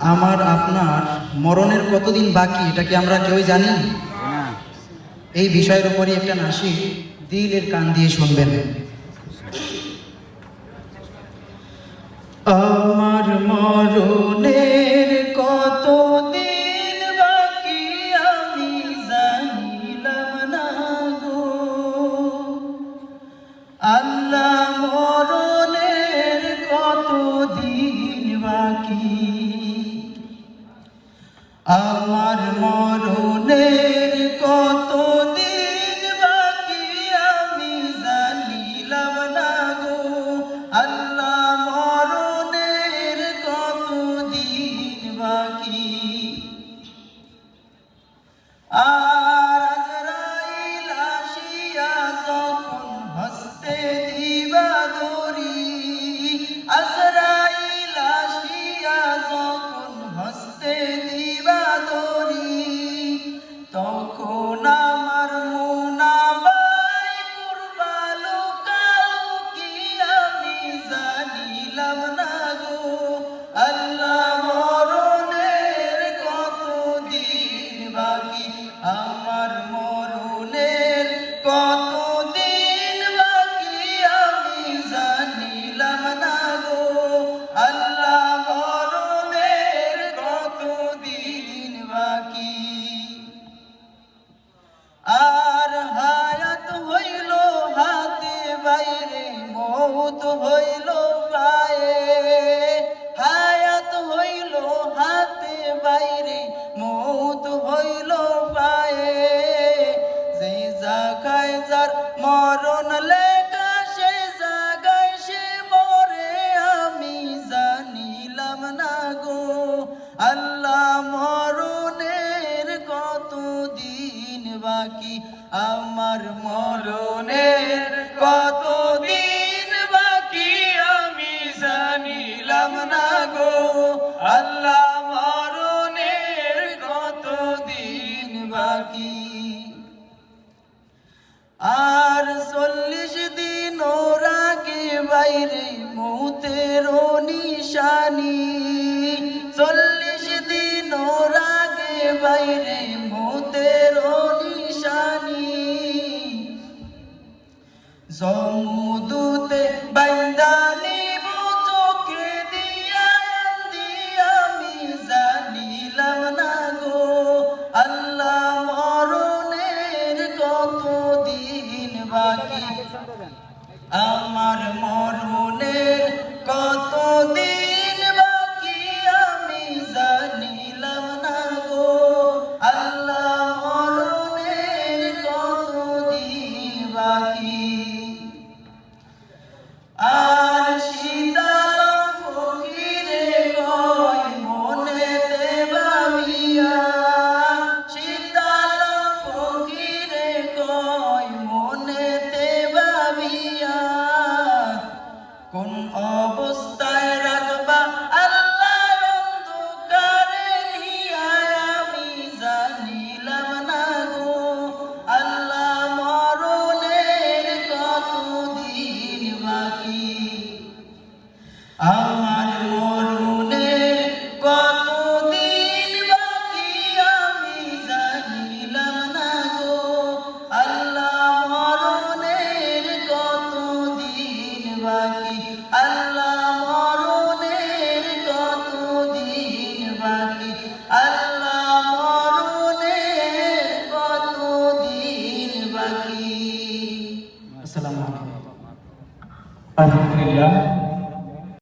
আমার আপনার মরণের কতদিন বাকি এটা কি আমরা কেউই জানি? এই বিষয়ের উপরই একটা নাসি দিলের কান দিয়ে শুনবেন। আমার মরণের কত দিন বাকি আমি জানিলাম না গো। আল্লাহ আমার মরণ লেখা সে জাগায় সে মরে, আমি জানিলাম না গো। আল্লাহ মরণের কত দিন বাকি? আমার মরণের কত দিন বাকি? আমি জানিলাম না গো। আল্লাহ মরণের কত দিন বাকি? আর চল্লিশ দিন রাগে বাইরে মৌতের নিশানি। চল্লিশ দিন রাগে বাইরে মৌতের নিশানি। জমুদুতে বান্দানি আমার মরণের কত দিন বাকি আমি জানিলাম না গো। আল্লাহ কত দিন বাকি? আর Alhamdulillah